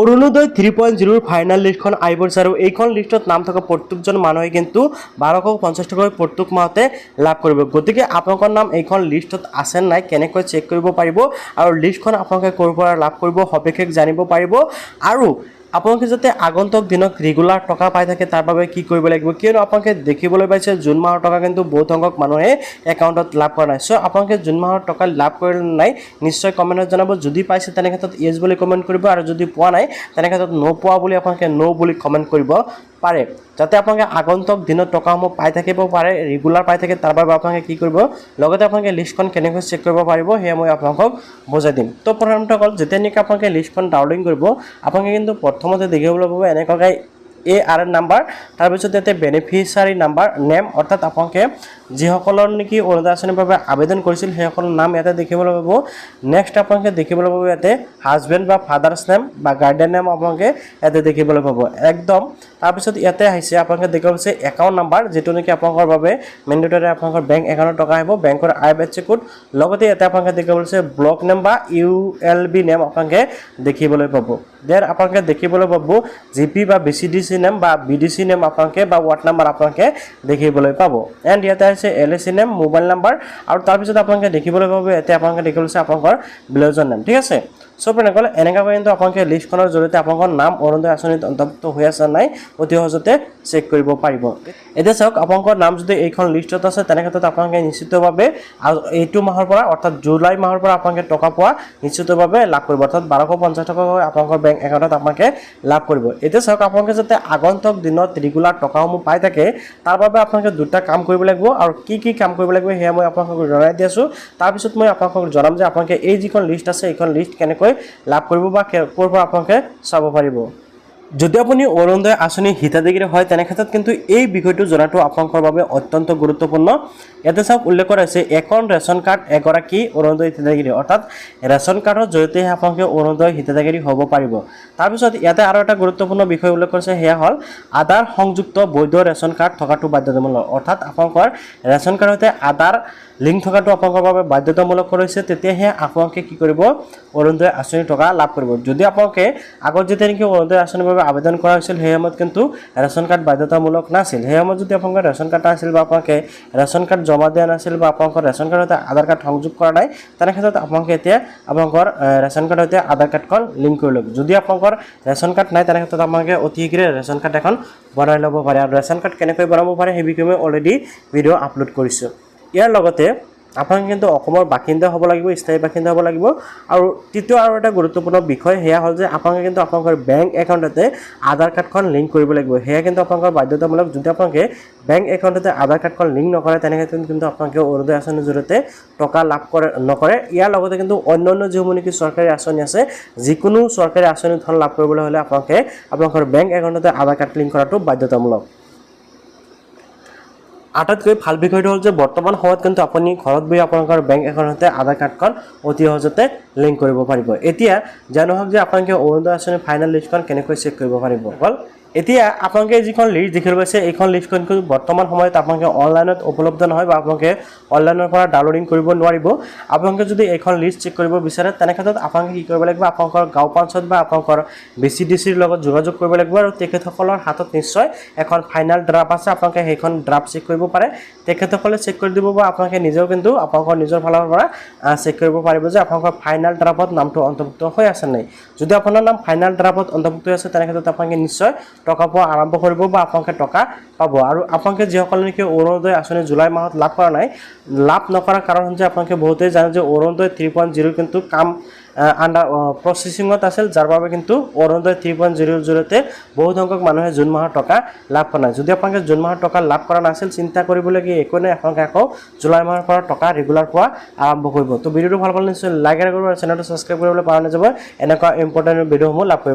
অৰুণোদয় three point জিৰ'ৰ final লিষ্টখন আহি পৰিছে আৰু এইখন লিষ্টত নাম থকা প্ৰত্যেকজন মানুহে কিন্তু বাৰশ পঞ্চাছ টকাকৈ প্ৰত্যেক মাহতে লাভ কৰিব। গতিকে আপোনালোকৰ নাম এইখন লিষ্টত আছে নাই, কেনেকৈ চেক কৰিব পাৰিব আৰু লিষ্টখন আপোনালোকে ক'ৰ পৰা লাভ কৰিব, সবিশেষ জানিব পাৰিব। আৰু আপোনালোকে যাতে আগন্তুক দিনত ৰেগুলাৰ টকা পাই থাকে, তাৰ বাবে কি কৰিব লাগিব কিয়নো আপোনালোকে দেখিবলৈ পাইছে, জুন মাহৰ টকা কিন্তু বহুত সংখ্যক মানুহে একাউণ্টত লাভ কৰা নাই। চ' আপোনালোকে জুন মাহৰ টকা লাভ কৰিলে নাই, নিশ্চয় কমেণ্টত জনাব। যদি পাইছে, তেনে ক্ষেত্ৰত য়েছ বুলি কমেণ্ট কৰিব আৰু যদি পোৱা নাই, তেনে ক্ষেত্ৰত নোপোৱা বুলি আপোনালোকে ন' বুলি কমেণ্ট কৰিব। পাৰে। যাতে আপোনালোকে আগন্তুক দিনত টকাসমূহ পাই থাকিব পাৰে ৰেগুলাৰ পাই থাকে, তাৰ বাবে আপোনালোকে কি কৰিব? লগতে আপোনালোকে লিষ্টখন কেনেকৈ চেক কৰিব পাৰিব, সেয়া মই আপোনালোকক বুজাই দিম। তো প্ৰথমতে হ'ল যেতিয়া নেকি আপোনালোকে লিষ্টখন ডাউনলোড কৰিব, আপোনালোকে কিন্তু প্ৰথমতে দেখিবলৈ পাব এনেকুৱাকৈ এ এন নাম্বাৰ তাৰপিছত ইয়াতে বেনিফিচিয়াৰী নাম্বাৰ নেম অৰ্থাৎ আপোনালোকে যিসকলৰ নেকি অৰুণোদয় আঁচনিৰ বাবে আবেদন কৰিছিল, সেইসকলৰ নাম ইয়াতে দেখিবলৈ পাব। নেক্সট আপোনালোকে দেখিবলৈ পাব ইয়াতে হাজবেণ্ড বা ফাদাৰ্ছ নেম বা গাৰ্ডিয়ান নেম আপোনালোকে ইয়াতে দেখিবলৈ পাব। একদম, তাৰপিছত ইয়াতে আহিছে, আপোনালোকে দেখিব পাইছে একাউণ্ট নাম্বাৰ যিটো নেকি আপোনালোকৰ বাবে মেণ্ডেটৰী আপোনালোকৰ বেংক একাউণ্টত টকা আহিব বেংকৰ আই কোড লগতে ইয়াতে আপোনালোকে দেখিব পাইছে ব্লক নেম বা ইউ এল বি নেম আপোনালোকে দেখিবলৈ পাব। দেন আপোনালোকে দেখিবলৈ পাব জি পি বা B C D C name বা বি ডি চি নেম আপোনালোকে বা ৱাৰ্ড নাম্বাৰ আপোনালোকে দেখিবলৈ পাব। এণ্ড ইয়াতে আছে L A C name mobile number আৰু তাৰপিছত আপোনালোকে দেখিবলৈ পাব ইয়াতে আপোনালোকে দেখিবলৈ পাইছে আপোনালোকৰ ব্লাউজৰ নেম ঠিক আছে? চ' ফ্ৰেণ্ডসকল এনেকুৱাকৈ কিন্তু আপোনালোকে লিষ্টখনৰ জৰিয়তে আপোনালোকৰ নাম অৰুণোদয় আঁচনিত অন্তৰ্ভুক্ত হৈ আছে নাই অতি সহজতে চেক কৰিব পাৰিব। এতিয়া চাওক আপোনালোকৰ নাম যদি এইখন লিষ্টত আছে তেনে ক্ষেত্ৰত আপোনালোকে নিশ্চিতভাৱে এইটো মাহৰ পৰা অৰ্থাৎ জুলাই মাহৰ পৰা আপোনালোকে টকা পোৱা নিশ্চিতভাৱে লাভ কৰিব। অৰ্থাৎ বাৰশ পঞ্চাছ টকাকৈ আপোনালোকৰ বেংক একাউণ্টত আপোনালোকে লাভ কৰিব। এতিয়া চাওক আপোনালোকে যাতে আগন্তুক দিনত ৰেগুলাৰ টকাসমূহ পাই থাকে তাৰ বাবে আপোনালোকে দুটা কাম কৰিব লাগিব আৰু কি কি কাম কৰিব লাগিব সেয়া মই আপোনালোকক জনাই দি আছোঁ। তাৰপিছত মই আপোনালোকক জনাম যে আপোনালোকে এই যিখন লিষ্ট আছে, এইখন লিষ্ট কেনেকৈ লাভ কৰিব বা ক'ৰ পৰা আপোনালোকে চাব পাৰিব। যদি আপুনি অৰুণোদয় আঁচনিৰ হিতাধিকাৰী হয়, তেনে ক্ষেত্ৰত কিন্তু এই বিষয়টো জনাটো আপোনালোকৰ বাবে অত্যন্ত গুৰুত্বপূৰ্ণ। ইয়াতে চাওক, উল্লেখ কৰা হৈছে, এখন ৰেচন কাৰ্ড এগৰাকী অৰুণোদয় হিতাধিকাৰী। অৰ্থাৎ, ৰেচন কাৰ্ডৰ জৰিয়তেহে আপোনালোকে অৰুণোদয় হিতাধিকাৰী হ'ব পাৰিব। তাৰপিছত, ইয়াতে আৰু এটা গুৰুত্বপূৰ্ণ বিষয় উল্লেখ কৰিছে সেয়া হ'ল, আধাৰ সংযুক্ত বৈধ ৰেচন কাৰ্ড থকাটো বাধ্যতামূলক। অৰ্থাৎ, আপোনালোকৰ ৰেচন কাৰ্ডৰ সৈতে আধাৰ লিংক থকাটো আপোনালোকৰ বাবে বাধ্যতামূলক কৰিছে তেতিয়াহে আপোনালোকে কি কৰিব? অৰুণোদয় আঁচনিৰ টকা লাভ কৰিব। যদি আপোনালোকে আগত যেতিয়া নেকি অৰুণোদয় আঁচনিৰ বাবে আবেদন কৰা হৈছিল, সেই সময়ত কিন্তু ৰেচন কাৰ্ড বাধ্যতামূলক নাছিল। সেই সময়ত যদি আপোনালোকৰ ৰেচন কাৰ্ড আছিল বা আপোনালোকে ৰেচন কাৰ্ড জমা দিয়া নাছিল বা আপোনালোকৰ ৰেচন কাৰ্ডৰ সৈতে আধাৰ কাৰ্ড সংযোগ কৰা নাই তেনে ক্ষেত্ৰত আপোনালোকে এতিয়া আপোনালোকৰ ৰেচন কাৰ্ডৰ সৈতে আধাৰ কাৰ্ডখন লিংক কৰি ল'ব। যদি আপোনালোকৰ ৰেচন কাৰ্ড নাই তেনে ক্ষেত্ৰত আপোনালোকে অতি শীঘ্ৰে ৰেচন কাৰ্ড এখন বনাই ল'ব পাৰে। আৰু ৰেচন কাৰ্ড কেনেকৈ বনাব পাৰে, সেই বিষয়ে মই অলৰেডি ভিডিঅ' আপলোড কৰিছোঁ। ইয়াৰ লগতে আপোনালোকে কিন্তু অসমৰ বাসিন্দা হ'ব লাগিব স্থায়ী বাসিন্দা হ'ব লাগিব। আৰু তৃতীয় আৰু এটা গুৰুত্বপূৰ্ণ বিষয় সেয়া হ'ল যে আপোনালোকে কিন্তু আপোনালোকৰ বেংক একাউণ্টতে আধাৰ কাৰ্ডখন লিংক কৰিব লাগিব। সেয়া কিন্তু আপোনালোকৰ বাধ্যতামূলক। যদি আপোনালোকে বেংক একাউণ্টতে আধাৰ কাৰ্ডখন লিংক নকৰে তেনে ক্ষেত্ৰত কিন্তু আপোনালোকে অৰুণোদয় আঁচনিৰ জৰিয়তে টকা লাভ কৰে নকৰে। ইয়াৰ লগতে কিন্তু অন্য অন্য যিসমূহ নেকি চৰকাৰী আঁচনি আছে যিকোনো চৰকাৰী আঁচনি ধন লাভ কৰিবলৈ হ'লে আপোনালোকে আপোনালোকৰ বেংক একাউণ্টতে আধাৰ কাৰ্ড লিংক কৰাটো বাধ্যতামূলক। আটাইতকৈ ভাল বিষয়টো হ'ল যে বৰ্তমান সময়ত কিন্তু আপুনি ঘৰত বহি আপোনালোকৰ বেংক একাউণ্টতে আধাৰ কাৰ্ডখন অতি সহজতে লিংক কৰিব পাৰিব। এতিয়া জানো হওক যে আপোনালোকে অৰুণোদয় আঁচনিৰ ফাইনেল লিষ্টখন কেনেকৈ চেক কৰিব পাৰিব। অকল এতিয়া আপোনালোকে যিখন লিষ্ট দেখিবলৈ পাইছে এইখন লিষ্টখন বৰ্তমান সময়ত আপোনালোকে অনলাইনত উপলব্ধ নহয় বা আপোনালোকে অনলাইনৰ পৰা ডাউনলোডিং কৰিব নোৱাৰিব। আপোনালোকে যদি এইখন লিষ্ট চেক কৰিব বিচাৰে তেনে ক্ষেত্ৰত আপোনালোকে কি কৰিব লাগিব? আপোনালোকৰ গাঁও পঞ্চায়ত বা আপোনালোকৰ বি চি ডি চিৰ লগত যোগাযোগ কৰিব লাগিব আৰু তেখেতসকলৰ হাতত নিশ্চয় এখন ফাইনেল ড্ৰাফ্ট আছে আপোনালোকে সেইখন ড্ৰাফ্ট চেক কৰিব পাৰে। তেখেতসকলে চেক কৰি দিব বা আপোনালোকে নিজেও কিন্তু আপোনালোকৰ নিজৰ ফালৰ পৰা চেক কৰিব পাৰিব যে আপোনালোকৰ ফাইনেল ড্ৰাফ্টত নামটো অন্তৰ্ভুক্ত হৈ আছে নাই। যদি আপোনাৰ নাম ফাইনেল ড্ৰাফ্টত অন্তৰ্ভুক্ত হৈ আছে তেনে ক্ষেত্ৰত আপোনালোকে নিশ্চয় টকা পোৱা আৰম্ভ কৰিব বা আপোনালোকে টকা পাব। আৰু আপোনালোকে যিসকলে নেকি অৰুণোদয় আঁচনি জুলাই মাহত লাভ কৰা নাই লাভ নকৰাৰ কাৰণ হৈছে আপোনালোকে বহুতেই জানে যে অৰুণোদয় থ্ৰী পইণ্ট জিৰ' কিন্তু কাম আণ্ডাৰ প্ৰচেচিঙত আছিল যাৰ বাবে কিন্তু অৰুণোদয় থ্ৰী পইণ্ট জিৰ'ৰ জৰিয়তে বহুত সংখ্যক মানুহে জুন মাহৰ টকা লাভ কৰা নাই। যদি আপোনালোকে জুন মাহৰ টকা লাভ কৰা নাছিল চিন্তা কৰিবলগীয়া একো নাই আপোনালোকে আকৌ জুলাই মাহৰ পৰা টকা ৰেগুলাৰ পোৱা আৰম্ভ কৰিব। তো ভিডিঅ'টো ভাল পালে নিশ্চয় লাইক কৰিব আৰু চেনেলটো ছাবস্ক্ৰাইব কৰিবলৈ পাহৰি নাযাব এনেকুৱা ইম্পৰ্টেণ্ট ভিডিঅ'সমূহ লাভ কৰিব।